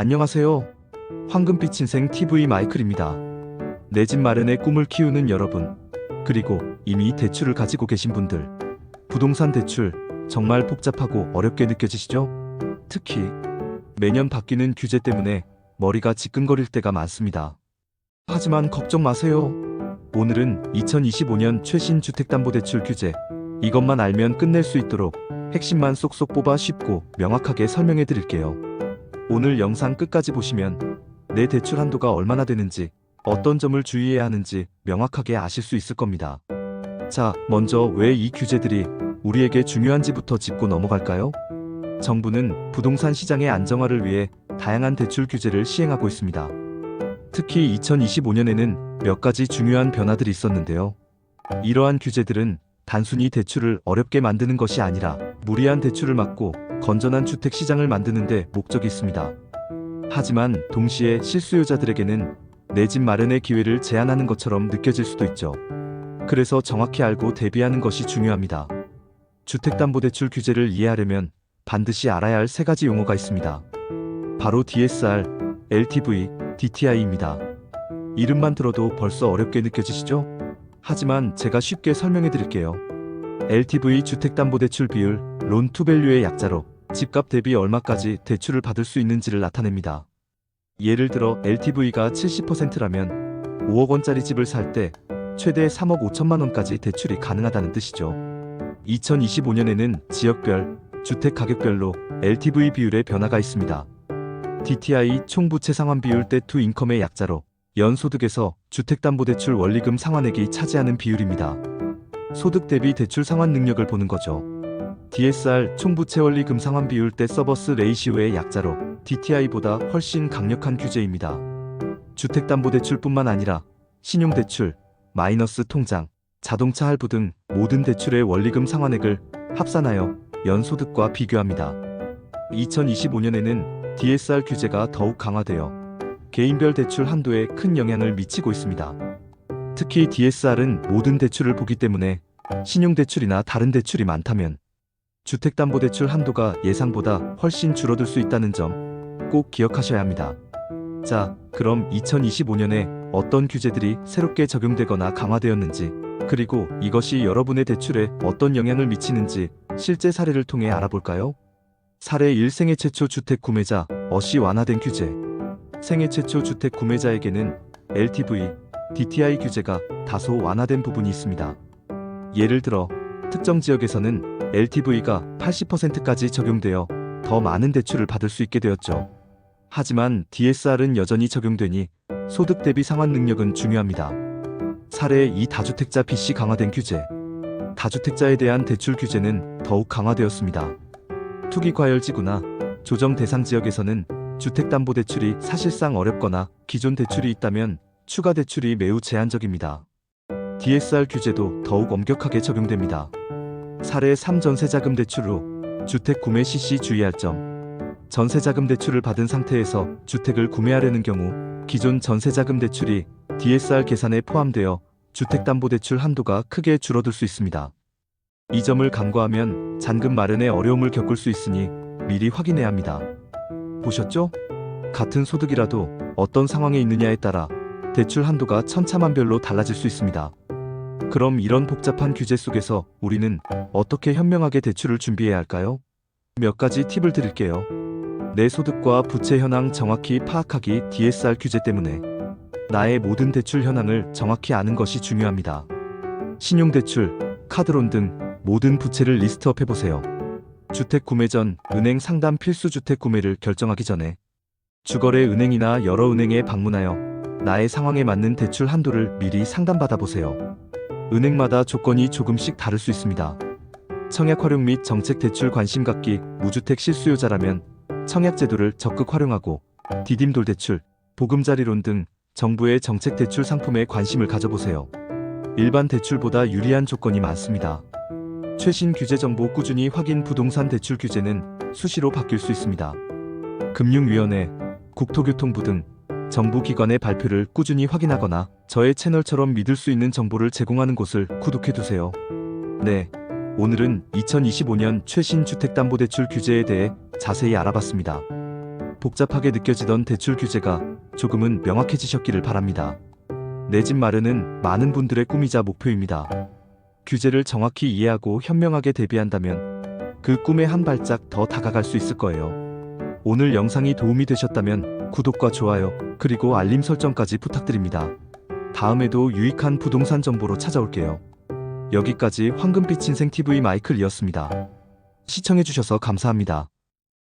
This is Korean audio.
안녕하세요. 황금빛 인생 TV 마이클입니다. 내 집 마련의 꿈을 키우는 여러분, 그리고 이미 대출을 가지고 계신 분들, 부동산 대출 정말 복잡하고 어렵게 느껴지시죠? 특히 매년 바뀌는 규제 때문에 머리가 지끈거릴 때가 많습니다. 하지만 걱정 마세요. 오늘은 2025년 최신 주택담보대출 규제, 이것만 알면 끝낼 수 있도록 핵심만 쏙쏙 뽑아 쉽고 명확하게 설명해 드릴게요. 오늘 영상 끝까지 보시면 내 대출 한도가 얼마나 되는지, 어떤 점을 주의해야 하는지 명확하게 아실 수 있을 겁니다. 자, 먼저 왜 이 규제들이 우리에게 중요한지부터 짚고 넘어갈까요? 정부는 부동산 시장의 안정화를 위해 다양한 대출 규제를 시행하고 있습니다. 특히 2025년에는 몇 가지 중요한 변화들이 있었는데요. 이러한 규제들은 단순히 대출을 어렵게 만드는 것이 아니라 무리한 대출을 막고 건전한 주택 시장을 만드는 데 목적이 있습니다. 하지만 동시에 실수요자들에게는 내 집 마련의 기회를 제한하는 것처럼 느껴질 수도 있죠. 그래서 정확히 알고 대비하는 것이 중요합니다. 주택담보대출 규제를 이해하려면 반드시 알아야 할 세 가지 용어가 있습니다. 바로 DSR, LTV, DTI입니다. 이름만 들어도 벌써 어렵게 느껴지시죠? 하지만 제가 쉽게 설명해 드릴게요. LTV 주택담보대출 비율, 론 투밸류의 약자로 집값 대비 얼마까지 대출을 받을 수 있는지를 나타냅니다. 예를 들어 LTV가 70%라면 5억 원짜리 집을 살 때 최대 3억 5천만 원까지 대출이 가능하다는 뜻이죠. 2025년에는 지역별, 주택 가격별로 LTV 비율의 변화가 있습니다. DTI 총부채 상환 비율 때투 인컴의 약자로 연소득에서 주택담보대출 원리금 상환액이 차지하는 비율입니다. 소득 대비 대출 상환 능력을 보는 거죠. DSR 총부채 원리 금 상환 비율 때 서버스 레이시오의 약자로 DTI보다 훨씬 강력한 규제입니다. 주택담보대출뿐만 아니라 신용대출, 마이너스 통장, 자동차 할부 등 모든 대출의 원리금 상환액을 합산하여 연소득과 비교합니다. 2025년에는 DSR 규제가 더욱 강화되어 개인별 대출 한도에 큰 영향을 미치고 있습니다. 특히 DSR은 모든 대출을 보기 때문에 신용대출이나 다른 대출이 많다면 주택담보대출 한도가 예상보다 훨씬 줄어들 수 있다는 점 꼭 기억하셔야 합니다. 자, 그럼 2025년에 어떤 규제들이 새롭게 적용되거나 강화되었는지, 그리고 이것이 여러분의 대출에 어떤 영향을 미치는지 실제 사례를 통해 알아볼까요? 사례 1 생애 최초 주택 구매자, 어시 완화된 규제. 생애 최초 주택 구매자에게는 LTV, DTI 규제가 다소 완화된 부분이 있습니다. 예를 들어, 특정 지역에서는 LTV가 80%까지 적용되어 더 많은 대출을 받을 수 있게 되었죠. 하지만 DSR은 여전히 적용되니 소득 대비 상환 능력은 중요합니다. 사례 2 다주택자 BC 강화된 규제. 다주택자에 대한 대출 규제는 더욱 강화되었습니다. 투기 과열 지구나 조정 대상 지역에서는 주택담보대출이 사실상 어렵거나 기존 대출이 있다면 추가 대출이 매우 제한적입니다. DSR 규제도 더욱 엄격하게 적용됩니다. 사례 3 전세자금 대출로 주택 구매 시 시 주의할 점. 전세자금 대출을 받은 상태에서 주택을 구매하려는 경우 기존 전세자금 대출이 DSR 계산에 포함되어 주택담보대출 한도가 크게 줄어들 수 있습니다. 이 점을 간과하면 잔금 마련에 어려움을 겪을 수 있으니 미리 확인해야 합니다. 보셨죠? 같은 소득이라도 어떤 상황에 있느냐에 따라 대출 한도가 천차만별로 달라질 수 있습니다. 그럼 이런 복잡한 규제 속에서 우리는 어떻게 현명하게 대출을 준비해야 할까요? 몇 가지 팁을 드릴게요. 내 소득과 부채 현황 정확히 파악하기 DSR 규제 때문에 나의 모든 대출 현황을 정확히 아는 것이 중요합니다. 신용대출, 카드론 등 모든 부채를 리스트업 해보세요. 주택 구매 전 은행 상담 필수 주택 구매를 결정하기 전에 주거래 은행이나 여러 은행에 방문하여 나의 상황에 맞는 대출 한도를 미리 상담받아 보세요. 은행마다 조건이 조금씩 다를 수 있습니다. 청약 활용 및 정책 대출 관심 갖기 무주택 실수요자라면 청약 제도를 적극 활용하고 디딤돌 대출, 보금자리론 등 정부의 정책 대출 상품에 관심을 가져보세요. 일반 대출보다 유리한 조건이 많습니다. 최신 규제 정보 꾸준히 확인 부동산 대출 규제는 수시로 바뀔 수 있습니다. 금융위원회, 국토교통부 등 정부 기관의 발표를 꾸준히 확인하거나 저의 채널처럼 믿을 수 있는 정보를 제공하는 곳을 구독해 두세요. 네. 오늘은 2025년 최신 주택담보대출 규제에 대해 자세히 알아봤습니다. 복잡하게 느껴지던 대출 규제가 조금은 명확해지셨기를 바랍니다. 내 집 마련은 많은 분들의 꿈이자 목표입니다. 규제를 정확히 이해하고 현명하게 대비한다면 그 꿈에 한 발짝 더 다가갈 수 있을 거예요. 오늘 영상이 도움이 되셨다면 구독과 좋아요, 그리고 알림 설정까지 부탁드립니다. 다음에도 유익한 부동산 정보로 찾아올게요. 여기까지 황금빛 인생TV 마이클이었습니다. 시청해주셔서 감사합니다.